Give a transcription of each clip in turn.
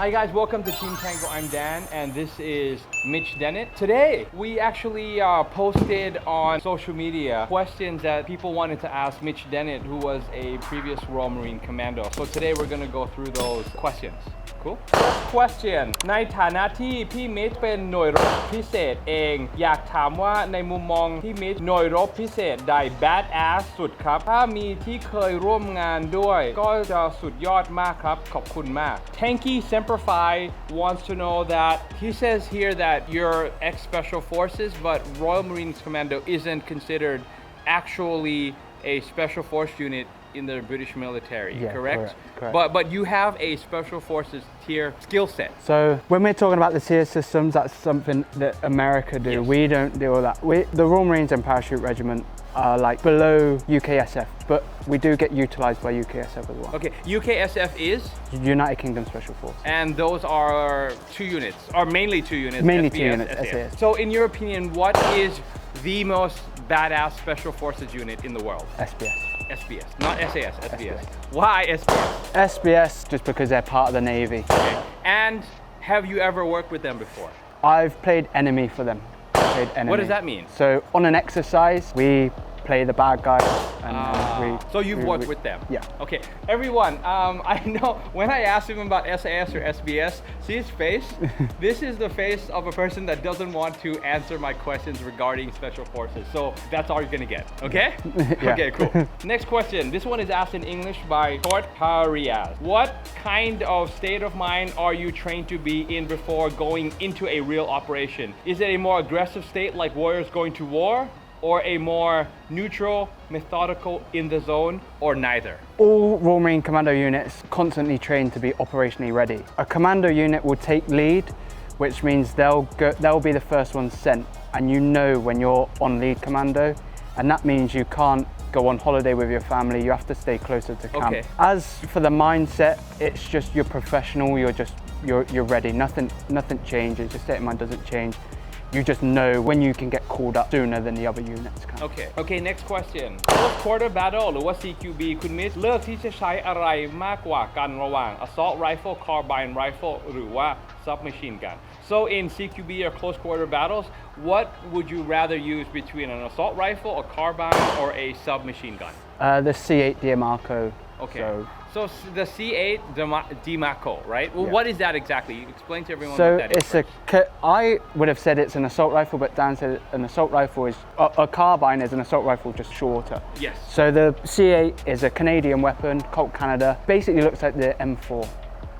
Hi guys, welcome to Team Tango. I'm Dan, and this is Mitch Dennett. Today, we actually uh, posted on social media questions that people wanted to ask Mitch Dennett, who was a previous Royal Marine Commando. So today, we're gonna go through those questions. Cool. First question ในฐานะที่พี่มิชเป็นหน่วยรบพิเศษเอง อยากถามว่าในมุมมองพี่มิชหน่วยรบพิเศษใด bad ass สุดครับ ถ้ามีที่เคยร่วมงานด้วย ก็จะสุดยอดมากครับ ขอบคุณมาก Tanky Semperfi wants to know that he says here that you're ex special forces but Royal Marines Commando isn't considered actually a special force unit in the British military, Yeah, correct? correct, correct. But but you have a special forces tier skill set. So when we're talking about the tier systems, that's something that America do. Yes. We don't do all that. We, the Royal Marines and Parachute Regiment are like below UKSF, but we do get utilised by UKSF as well. Okay, UKSF is, United Kingdom Special Forces. and those are two units, or mainly two units. Mainly two SBS, units, SAS. So, in your opinion, what is the most badass special forces unit in the world? SBS. SBS, not SAS, SBS. Why SBS? SBS just because they're part of the Navy. Okay. And have you ever worked with them before? I've played enemy for them. Played enemy. What does that mean? So on an exercise, we play the bad guy, and uh, Ah, we. so you've we- worked we- with them? Yeah. Okay, everyone, um, I know when I asked him about SAS or SBS, see his face? this is the face of a person that doesn't want to answer my questions regarding special forces. So that's all you're gonna get, okay? Yeah. Okay, cool. Next question. This one is asked in English by Tort Parias. What kind of state of mind are you trained to be in before going into a real operation? Is it a more aggressive state like warriors going to war? Or a more neutral, methodical, in the zone, or neither? All Royal Marine Commando units constantly trained to be operationally ready. A commando unit will take lead, which means they'll go, they'll be the first one sent, and you know when you're on lead commando, and that means you can't go on holiday with your family. You have to stay closer to camp. Okay. As for the mindset, it's just you're professional. You're just you're you're ready. Nothing nothing changes. Your state of mind doesn't change You just know when you can get called up sooner than the other units can. Okay. Okay, next question. Close quarter battle หรือว่า CQB คุณมิสเลือกที่จะใช้อะไรมากกว่ากันระหว่าง assault rifle carbine rifle หรือว่า submachine gun so in CQB or close quarter battles what would you rather use between an assault rifle a carbine or a submachine gun Uh, the C8 Diamarco. okay So, so, the C8 Dema- Demaco right well, Yeah. what is that exactly explain to everyone so what that is it's a. I would have said it's an assault rifle, but Dan said an assault rifle is a, a carbine is an assault rifle just shorter. Yes. So the C8 is a Canadian weapon, Colt Canada. Basically looks like the M4.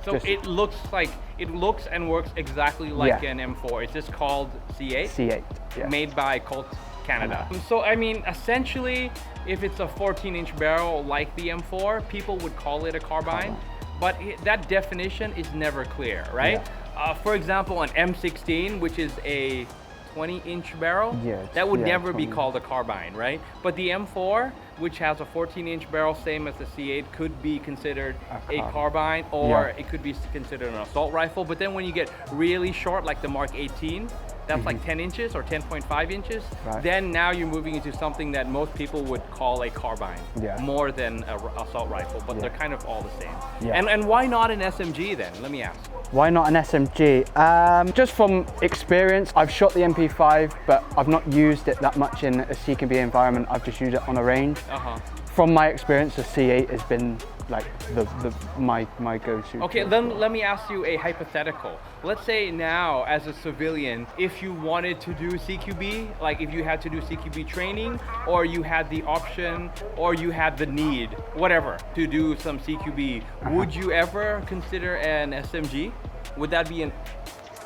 so just- it looks like it looks and works exactly like Yeah. an M4 it's just called C8 C8. Yeah. made by Colt Canada. So I mean, essentially, if it's a 14-inch barrel like the M4, people would call it a carbine, but it, that definition is never clear, right? Uh, for example, an M16, which is a 20-inch barrel, Yeah, that would yeah, never be called a carbine, right? But the M4, which has a 14-inch barrel, same as the C8, could be considered A a carbine, or Yeah. it could be considered an assault rifle. But then when you get really short, like the Mark 18, that's like 10 inches or 10.5 inches, Mm-hmm. Right. then now you're moving into something that most people would call a carbine Yeah. more than an assault rifle, but Yeah. they're kind of all the same. Yeah. And, and why not an SMG then? Let me ask. Why not an SMG? Um, just from experience, I've shot the MP5, but I've not used it that much in a CQB environment. I've just used it on a range. Uh-huh. From my experience, the C8 has been like the, the my my go-to. Okay, then let me ask you a hypothetical. Let's say now, as a civilian, if you wanted to do CQB, like if you had to do CQB training, or you had the option, or you had the need, whatever, to do some CQB, uh-huh. would you ever consider an SMG? Would that be an,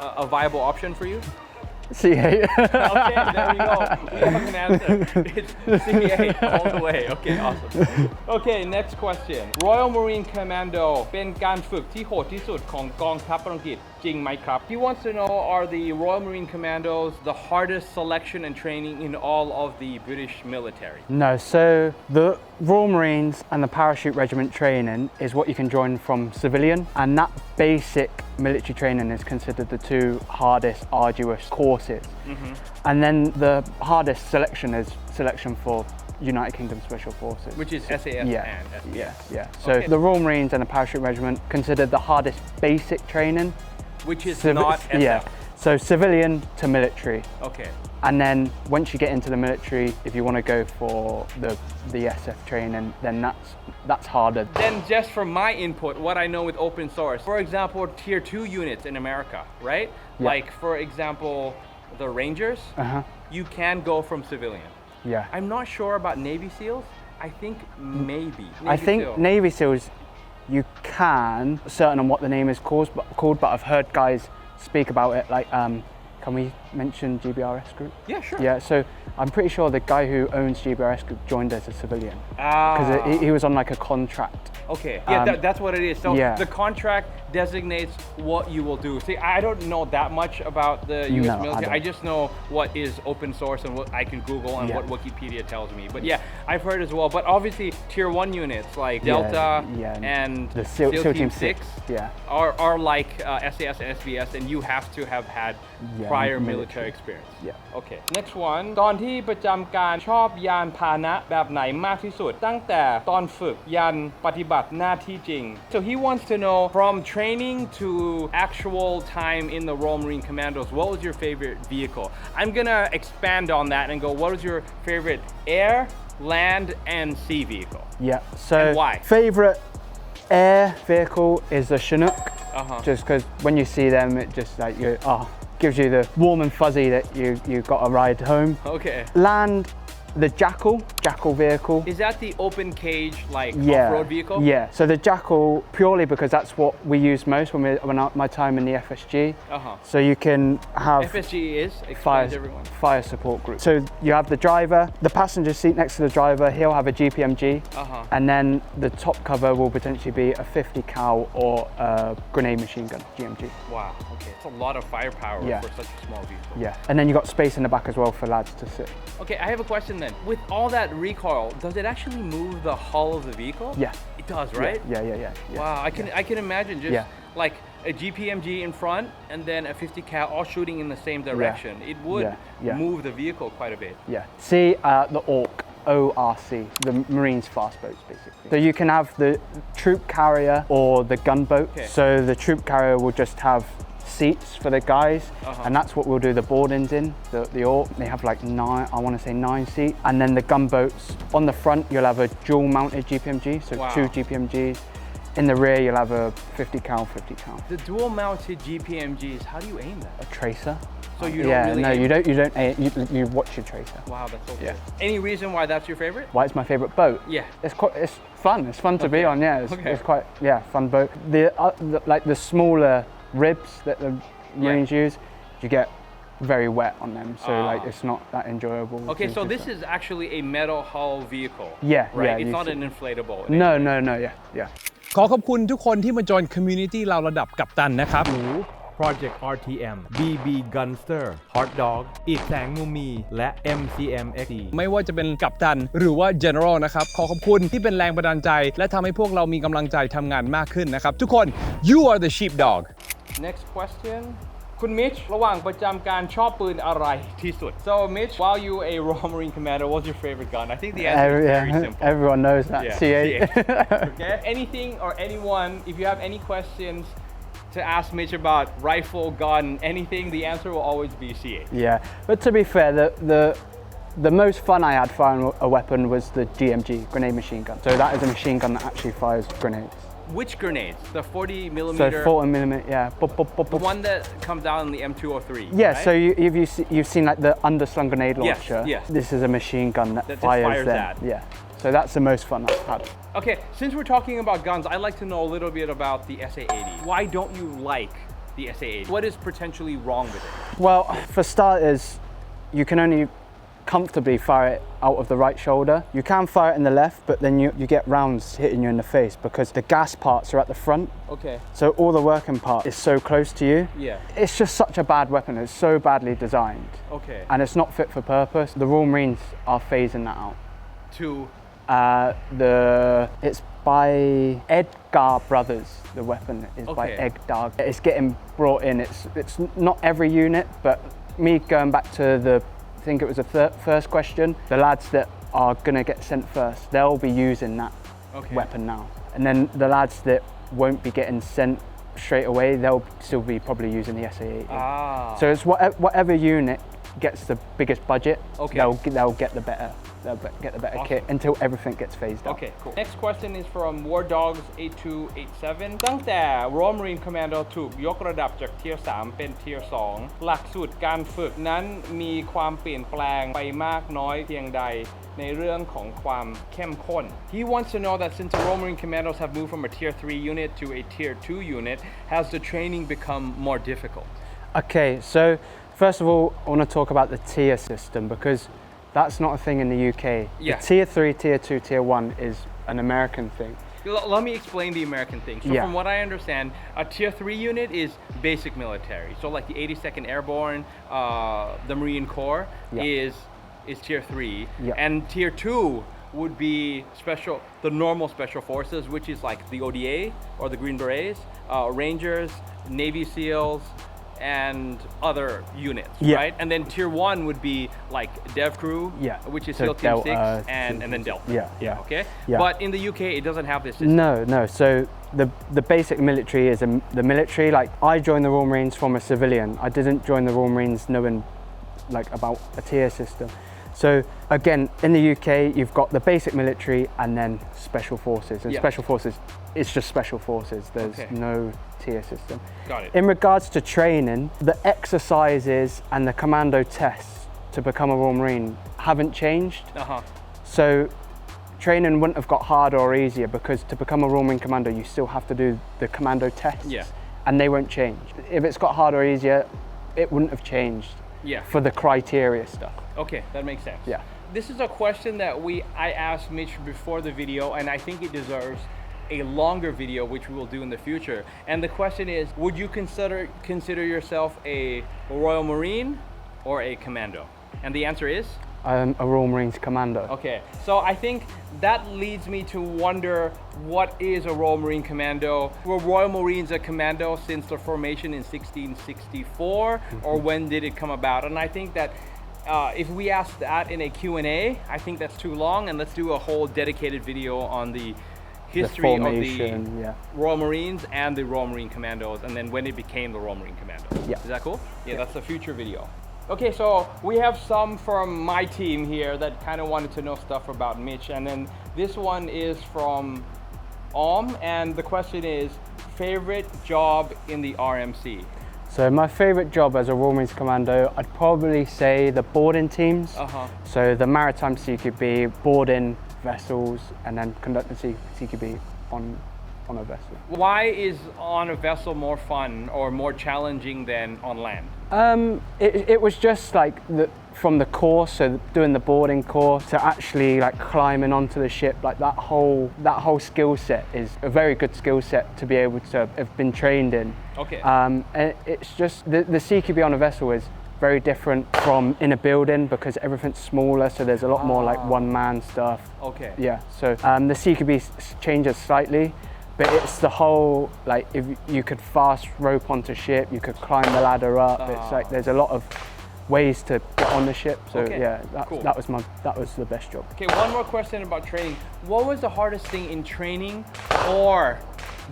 a, a viable option for you? C8. Okay, there we go. We have an answer. It's C8 all the way. Okay, awesome. Okay, next question. Royal Marine Commando เป็นการฝึกที่โหดที่สุดของกองทัพอังกฤษ asking Mike Kopp. He wants to know Are the Royal Marine Commandos the hardest selection and training in all of the British military? No, so the Royal Marines and the Parachute Regiment training is what you can join from civilian, and that basic military training is considered the two hardest, arduous courses. Mm -hmm. And then the hardest selection is selection for United Kingdom Special Forces. Which is SAS yeah. and Yeah, yeah. So okay. the Royal Marines and the Parachute Regiment considered the hardest basic training which is Civi- not SF. yeah. So civilian to military. Okay. And then once you get into the military, if you want to go for the the SF training, then that's that's harder. Then just from my input, what I know with open source, for example, tier two units in America, right? Yeah. Like for example, the Rangers, Uh-huh. you can go from civilian. Yeah. I'm not sure about Navy SEALs. I think maybe. I think SEAL. Navy SEALs, you can certain on what the name is called, but called, but I've heard guys speak about it. Like, um, can we mention GBRS Group? Yeah, sure. Yeah. So I'm pretty sure the guy who owns GBRS Group joined as a civilian Ah. because he, he was on like a contract. Okay, yeah, Um, that, that's what it is. So yeah. the contract designates what you will do. See, I don't know that much about the U.S. No, military. I, don't. just know what is open source and what I can Google and Yeah. what Wikipedia tells me. But yeah, I've heard as well. But obviously, tier one units like Delta yeah, and the SEAL, SEAL Team Team Six. Yeah. are, are like uh, SAS and SBS, and you have to have had Yeah, prior military, military. experience. Yeah. Okay next one ตอนที่ประจำการชอบยานพาหนะแบบไหนมากที่สุด ตั้งแต่ตอนฝึกยันปฏิบัติหน้าที่จริง so he wants to know from training to actual time in the Royal Marine Commandos what was your favorite vehicle I'm gonna expand on that and go what was your favorite air land and sea vehicle Yeah. So And why? favorite air vehicle is the Chinook. Uh-huh. Just because when you see them, it just like you oh gives you the warm and fuzzy that you you got a ride home. okay Land, the Jackal, Jackal vehicle. is that the open cage like yeah. off-road vehicle Yeah. So the Jackal purely because that's what we use most when we when I, my time in the FSG. uh-huh So you can have FSG is fire, everyone fire support group. So you have the driver, the passenger seat next to the driver, he'll have a GPMG, Uh-huh. and then the top cover will potentially be a 50 cal or a grenade machine gun, GMG. Wow, okay. It's a lot of firepower Yeah. for such a small vehicle. Yeah, and then you got space in the back as well for lads to sit. Okay, I have a question then. With all that recoil, does it actually move the hull of the vehicle? Yeah. It does, right? Yeah, yeah, yeah. yeah. Wow, I can I can imagine just Yeah. like a GPMG in front and then a 50 cal all shooting in the same direction. It would Yeah, yeah. move the vehicle quite a bit. Yeah. See uh, the ORC, ORC, the Marines fast boats basically. So you can have the troop carrier or the gunboat. Okay. So the troop carrier will just have seats for the guys Uh-huh. and that's what we'll do the boardings in the, the orc they have like nine i want to say nine seat and then the gunboats on the front you'll have a dual mounted gpmg so Wow. two gpmgs in the rear you'll have a 50 cal 50 cal The dual mounted GPMGs, how do you aim that? a tracer So you don't yeah really no you don't you don't aim, you, you watch your tracer Wow, that's so Yeah. Any reason why that's your favorite? why it's my favorite boat Yeah. it's quite it's fun it's fun to be on yeah it's, Okay. it's quite yeah fun boat the, uh, the like the smaller ribs that the marines use you get very wet on them so like Ah. it's not that enjoyable Okay, to so just, this uh, is actually a metal hull vehicle. Yeah, Right? yeah, it's you not see- an inflatable. no no no yeah yeah ขอขอบคุณทุกคนที่มาจอยคอมมูนิตี้เราระดับกัปตันนะครับ Project RTM BB Gunster Hot Dog อีกแสงมุมมี และ MCM XD ไม่ว่าจะเป็นกัปตันหรือว่า General นะครับ ขอขอบคุณที่เป็นแรงบันดาลใจ และทำให้พวกเรามีกำลังใจทำงานมากขึ้นนะครับ ทุกคน you are the sheepdog Next question คุณมิชระหว่างประจำการชอบปืนอะไรที่สุด So Mitch while you a Royal Marine commander what's your favorite gun I think the answer Every- is very yeah, simple everyone knows that Yeah, C8 okay anything or anyone if you have any questions to ask Mitch about rifle gun anything the answer will always be C8 Yeah, but to be fair, the the the most fun I had firing a weapon was the GMG grenade machine gun. So that is a machine gun that actually fires grenades. which grenades the 40 So millimeter 40 millimeter, yeah. Bop, bop, bop, the one that comes out in the M203 Yeah, right? so you, if you see, you've seen like the underslung grenade launcher. yes. yes. This is a machine gun that, That fires, fires them. that. Yeah. So that's the most fun I've had. Okay, since we're talking about guns, I'd like to know a little bit about the SA-80. Why don't you like the SA-80? What is potentially wrong with it? Well, for starters, you can only comfortably fire it out of the right shoulder. You can fire it in the left, but then you, you get rounds hitting you in the face because the gas parts are at the front. Okay. So all the working part is so close to you. Yeah. It's just such a bad weapon. It's so badly designed. Okay. And it's not fit for purpose. The Royal Marines are phasing that out. To Uh, the it's by Edgar Brothers. The weapon is by Edgar. It's getting brought in. It's it's not every unit, but me going back to the think it was the first question. The lads that are gonna get sent first. They'll be using that Okay. weapon now, and then the lads that won't be getting sent straight away, they'll still be probably using the SA-18. Ah. So it's whatever, whatever unit gets the biggest budget, Okay. they'll they'll get the better they'll be- get the better Awesome. kit until everything gets phased out. Okay, cool. Next question is from War Dogs 8287 ตั้งแต่ Raw Marine Commando ถูกยกระดับจาก Tier 3 เป็น Tier 2 หลักสูตรการฝึกนั้นมีความเปลี่ยนแปลงไปมากน้อยเพียงใดในเรื่องของความเข้มข้น He wants to know that since the Raw Marine Commandos have moved from a Tier 3 unit to a Tier 2 unit, has the training become more difficult? Okay, so first of all, I want to talk about the tier system because that's not a thing in the UK. Yeah. The tier three, tier two, tier one is an American thing. L- Let me explain the American thing. So, Yeah. from what I understand, a tier three unit is basic military. So, like the 82nd Airborne, uh, the Marine Corps Yeah. is is tier three, Yeah. and tier two would be special, the normal special forces, which is like the ODA or the Green Berets, uh, Rangers, Navy SEALs. And other units, Yeah. right? And then tier one would be like Dev Crew, Yeah. which is So SEAL Team Delta, Six, uh, and, and then Delta. Yeah, yeah. Okay. Yeah. But in the UK, it doesn't have this system. No, no. So the the basic military is a, the military. Like I joined the Royal Marines from a civilian. I didn't join the Royal Marines knowing like about a tier system. So again, in the UK, you've got the basic military and then special forces. And Yeah. special forces, it's just special forces. There's Okay. no tier system. Got it. In regards to training, the exercises and the commando tests to become a Royal Marine haven't changed. Uh huh. So training wouldn't have got harder or easier because to become a Royal Marine Commando, you still have to do the commando tests. Yeah. And they won't change. If it's got harder or easier, it wouldn't have changed Yeah. for the criteria stuff. Okay, that makes sense. Yeah. This is a question that we I asked Mitch before the video, and I think it deserves a longer video, which we will do in the future. And the question is, would you consider consider yourself a Royal Marine or a Commando? And the answer is I'm a Royal Marines Commando. Okay, so I think that leads me to wonder what is a Royal Marine Commando? Were Royal Marines a commando since their formation in 1664, or when did it come about? And I think that uh, if we ask that in a Q&A, I think that's too long, and let's do a whole dedicated video on the The history of the yeah. Royal Marines and the Royal Marine Commandos, and then when it became the Royal Marine Commandos. Yeah. Is that cool? Yeah, that's a future video. Okay, so we have some from my team here that kind of wanted to know stuff about Mitch, and then this one is from Om, and the question is favorite job in the RMC. So my favourite job as a Royal Marines Commando, I'd probably say the boarding teams. Uh huh. So the maritime CQB, boarding vessels, and then conducting CQB on on a vessel. Why is on a vessel more fun or more challenging than on land? Um, it, it was just like the, from the course, so doing the boarding course to actually like climbing onto the ship, like that whole that whole skill set is a very good skill set to be able to have been trained in. Okay. Um, and it's just the, the CQB on a vessel is very different from in a building because everything's smaller, so there's a lot more like one man stuff. Okay. Yeah, so um, the CQB changes slightly, but it's the whole like if you could fast rope onto ship, you could climb the ladder up. It's ah. like there's a lot of ways to get on the ship. So Okay, yeah, that, cool. that was my that was the best job. Okay, one more question about training. What was the hardest thing in training or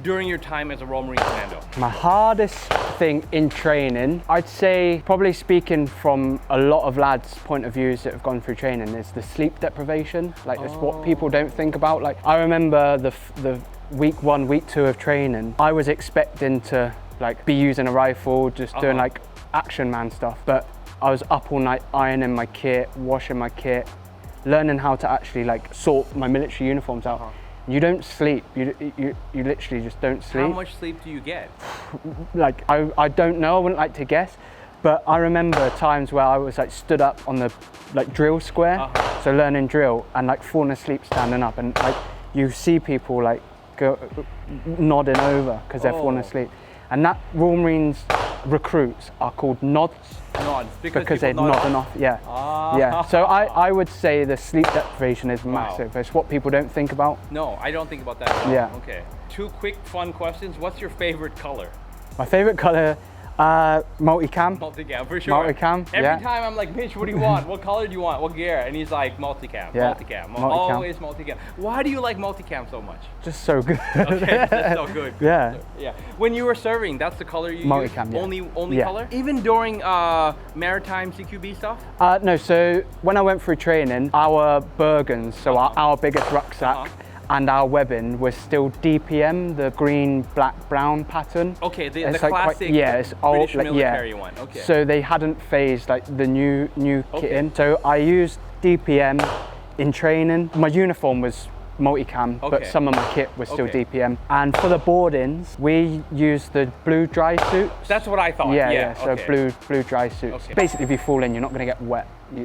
during your time as a Royal Marine Commando? My hardest thing in training, I'd say, probably speaking from a lot of lads' point of views that have gone through training, is the sleep deprivation. Like it's what people oh. don't think about. Like I remember the the week one, week two of training, I was expecting to like be using a rifle, just doing Uh-huh. like action man stuff, but I was up all night ironing my kit, washing my kit, learning how to actually like sort my military uniforms out. You don't sleep. You, you you literally just don't sleep How much sleep do you get? like I, I don't know, I wouldn't like to guess, but I remember times where I was like stood up on the like drill square, Uh-huh. so learning drill and like falling asleep standing up, and like you see people like go nodding over because they're falling Oh. asleep, and that Royal Marines recruits are called nods Nods. because they're nod nodding off. Yeah, Ah. yeah. So I, I would say the sleep deprivation is Wow. massive. It's what people don't think about. No, I don't think about that. Yeah. Okay. Two quick fun questions. What's your favorite color? My favorite color, Uh, multicam. Multicam for sure. Multicam, Every yeah. time I'm like, Mitch, what do you want? what color do you want? What gear? And he's like, multicam, Yeah, multicam, multicam. always multicam. Why do you like multicam so much? Just so good. Okay, that's so good. Yeah. Yeah. When you were serving, that's the color you Multicam, used? yeah. Only only Yeah. color? Even during uh, maritime CQB stuff? Uh, no, so when I went through training, our Bergens, so our, our biggest rucksack, Uh-huh. And our webbing was still DPM, the green, black, brown pattern. Okay, the, the like quite- classic yeah, it's old, British like, yeah. one. Okay. So they hadn't phased like the new new Okay. kit in. So I used DPM in training. My uniform was multicam, Okay. but some of my kit was still Okay. DPM. And for the boardings, we used the blue dry suits. that's what I thought. yeah, Yeah, yeah. So blue blue dry suits. Okay. Basically, if you fall in, you're not going to get wet. You,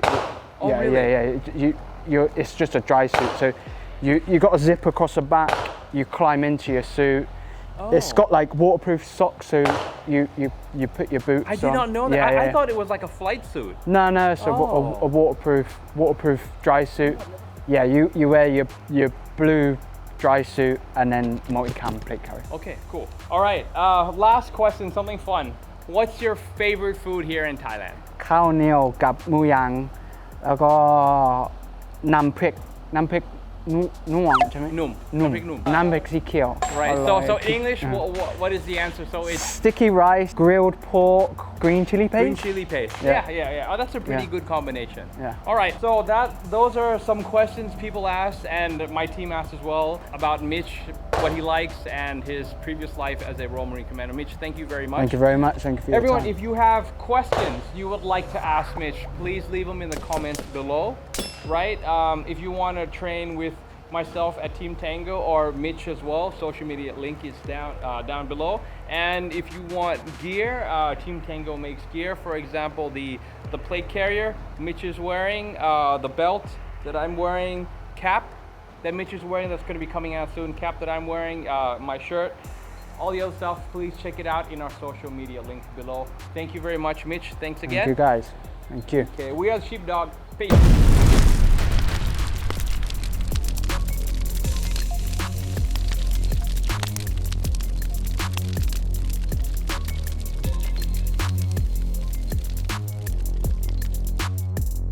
Oh, yeah, really? yeah, yeah. You, you, it's just a dry suit. So you you got a zip across the back. You climb into your suit. It's Oh. got like waterproof socks, so you you you put your boots. I did on. not know that. Yeah, I, yeah, I yeah. thought it was like a flight suit. No, no. So wa- Oh. a, a waterproof waterproof dry suit. Yeah, you you wear your your blue dry suit and then multi-cam plate carrier. Okay, cool. All right. Uh, last question, something fun. What's your favorite food here in Thailand? ข้าวเหนียวกับหมูยางแล้วก็น้ำพริกน้ำพริก นุ่นุ่มใช่ไหม Num. นุ่ม น้ำพริกหนุ่ม น้ำพริกสีเขียว Right. อ So, ร่อย so in English, what, what, what is the answer? So it's sticky rice grilled pork green chili green paste chili paste. Yeah. Yeah, yeah, yeah. Oh, that's a pretty Yeah. good combination. Yeah. All right. So that those are some questions people asked, and my team asked as well about Mitch, what he likes, and his previous life as a Royal Marine Commander. Mitch, thank you very much. thank you very much thank you for your Everyone, if you have questions you would like to ask Mitch, please leave them in the comments below, right? Um, if you want to train with myself at Team Tango or Mitch as well, social media link is down uh, down below. And if you want gear, uh, Team Tango makes gear. For example, the the plate carrier Mitch is wearing, uh, the belt that I'm wearing, cap that Mitch is wearing that's going to be coming out soon, cap that I'm wearing, uh, my shirt all the other stuff, please check it out in our social media link below. Thank you very much, Mitch. Thanks again. thank you guys thank you Okay, we are Sheepdog. Peace.